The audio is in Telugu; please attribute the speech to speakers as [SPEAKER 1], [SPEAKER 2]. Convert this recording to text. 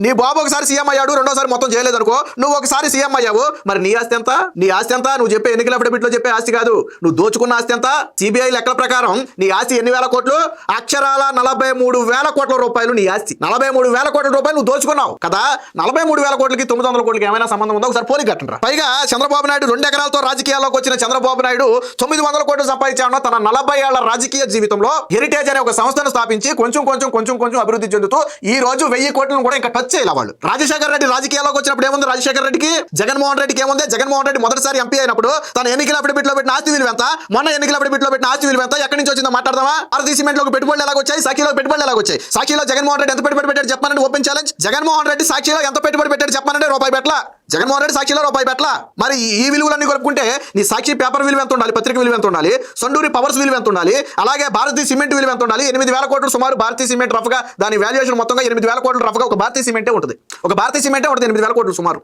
[SPEAKER 1] నీ బాబు ఒకసారి సీఎం అయ్యాడు రెండోసారి మొత్తం చేయలేదు అనుకో నువ్వు ఒకసారి సీఎం అయ్యావు. మరి నీ ఆస్తి ఎంత? నీ ఆస్తి ఎంత? నువ్వు చెప్పే ఎన్నికల అఫిడవిట్లో చెప్పే ఆస్తి కాదు. నువ్వు దోచుకున్న ఆస్తి ఎంత? సిబిఐ లెక్కల ప్రకారం నీ ఆస్తి ఎన్ని వేల కోట్లు? అక్షరాల నలభై మూడు వేల కోట్ల రూపాయలు నీ ఆస్తి. నలభై మూడు వేల కోట్ల రూపాయలు నువ్వు దోచుకున్నావు కదా? నలభై మూడు వేల కోట్లకి తొమ్మిది వందల కోట్లకి ఏమైనా సంబంధం ఉందో? ఒకసారి పోలి కట్టండి పైగా చంద్రబాబు నాయుడు రెండు ఎకరాలతో రాజకీయాల్లోకి వచ్చిన చంద్రబాబు నాయుడు తొమ్మిది వందల కోట్లు సంపాదించాడన్న తన నలభై ఏళ్ళ రాజకీయ జీవితంలో హెరిటేజ్ అనే ఒక సంస్థను స్థాపించి కొంచెం కొంచెం కొంచెం కొంచెం అభివృద్ధి చెందుతూ ఈ రోజు వెయ్యి కోట్లను కూడా ఇంకా టచ్ చేయాలి వాళ్ళు. రాజశేఖర రెడ్డి రాజకీయాల్లోకి వచ్చినప్పుడు ఏముంది రాజశేఖర రెడ్డికి? జగన్మోహన్ రెడ్డికి ఏముంది? జగన్మోహన్ రెడ్డి మొదటిసారి ఎంపీ అయినప్పుడు తన ఎన్నికల అప్పుడు పెట్టిన ఆస్తి విలువ ఎంత? మొన్న ఎన్నికల అఫిడవిట్లో పెట్టిన ఆస్తి విలువ ఎంత? ఎక్కడి నుంచి వచ్చిందో మాట్లాడదామా? భారతీయ సిమెంట్లోకి పెట్టుబడులు ఎలా వచ్చాయి? సాక్షిలో పెట్టుబడులు ఎలా వచ్చాయి? సాక్షిలో జగన్మోహన్ రెడ్డి ఎంత పెట్టుబడి పెట్టాడు చెప్పానండి ఓపెన్ ఛాలెంజ్? జగన్మోహన్ రెడ్డి సాక్షిలో ఎంత పెట్టుబడి పెట్టాడు చెప్పానంటే రూపాయి పెట్టల? జగన్మోహన్ రెడ్డి సాక్షిలో రూపాయి పెట్ల మరి ఈ- ఈ విలువలన్నీ కొనుక్కుంటే నీ సాక్షి పేపర్ విలువ ఎంత ఉండాలి? పత్రిక విలువ ఎంత ఉండాలి? సండూరి పవర్స్ విలువ ఎంత ఉండాలి? అలాగే భారతీయ సిమెంట్ విలువ ఎంత ఉండాలి? ఎనిమిది వేల కోట్లు సుమారు భారతీయ సిమెంట్ రఫ్గా దాని వాల్యుయేషన్ మొత్తంగా ఎనిమిది వేల కోట్లు రఫ్గా ఒక భారతీయ సిమెంటే ఉంటుంది. ఒక భారతీయ సిమెంటే ఉంటుంది ఎనిమిది వేల కోట్లు సుమారు.